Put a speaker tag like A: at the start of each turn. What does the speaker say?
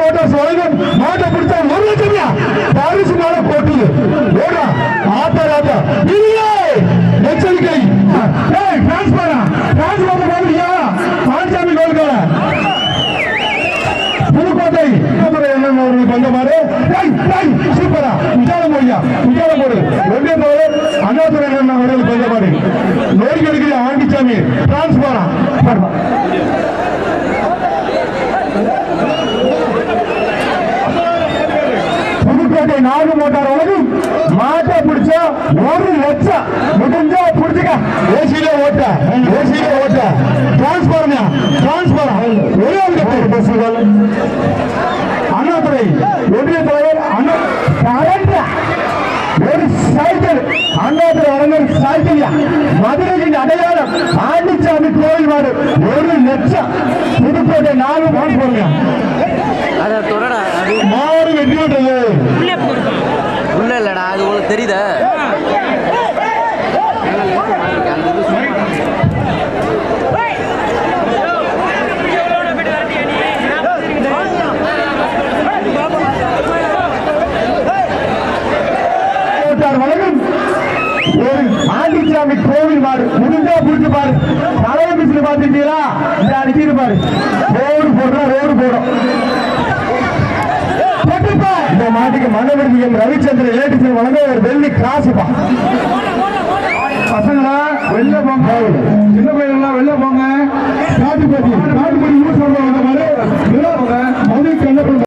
A: Motors வழங்கும் மாட்டை பிடிச்சா ஒரு லட்சம்யா? பரிசு மேல போட்டி ஓடா ஆத்தா ராத்தா. இல்லையே எச்சரிக்கை. ஏய் டிரான்ஸ்பரா டிரான்ஸ்பர் போடுறியா? பாண்டிசாமி கோல்கார புதுக்கோட்டை என்ன வந்த மாதிரி சூப்பரா. விசாரம் போய்யா விசாரம் போடு. ஒன்றே போது அண்ணாதுரை அண்ணன் அவர்களுக்கு வந்த மாதிரி நோய் கிடைக்கிற ஆண்டிச்சாமி டிரான்ஸ்பரா புதுக்கோட்டை நாடு மோட்டார் வழங்கும் மாட்டை பிடிச்சா ஒரு லட்சம். முடிஞ்சா பிடிச்சுக்க. ஏசியில ஓட்ட. ஏசியில ஓட்ட. டிரான்ஸ்பரா டிரான்ஸ்பரா ஒரே அண்ணாதுரை. ஒன்றிய தலைவர் அண்ணா ஒரு சைக்கிள் அண்ணாதுரை வழங்கும் சைக்கிள் மதுரையின் அடையாளம் ஆண்டிச்சாமி கோயில் மாடு. ஒரு லட்சம். புதுக்கோட்டை நாலு டிரான்ஸ்பருங்க
B: அதை தெரியுதா?
A: கோட்டார் வழங்கும் ஒரு ஆண்டிச்சாமி கோவில் பாரு முடிஞ்சா பிடிச்சு பாரு. தலையை பிடிச்சு பாத்துட்டீங்களா இந்த அடிக்கிட்டு பாரு. ரோடு போடுறோம் ரோடு போடும் இந்த மாட்டுக்கு மனவிருதி எம் ரவிச்சந்திரன் லேடிஸ் வழங்க ஒரு வெள்ளி காசுப்பா பசங்களா வெளில போங்க. சின்ன பையன்லாம் வெளில போங்க. காட்டுப்பட்டி காட்டுப்பட்டி யூஸ் பண்ணுவாங்க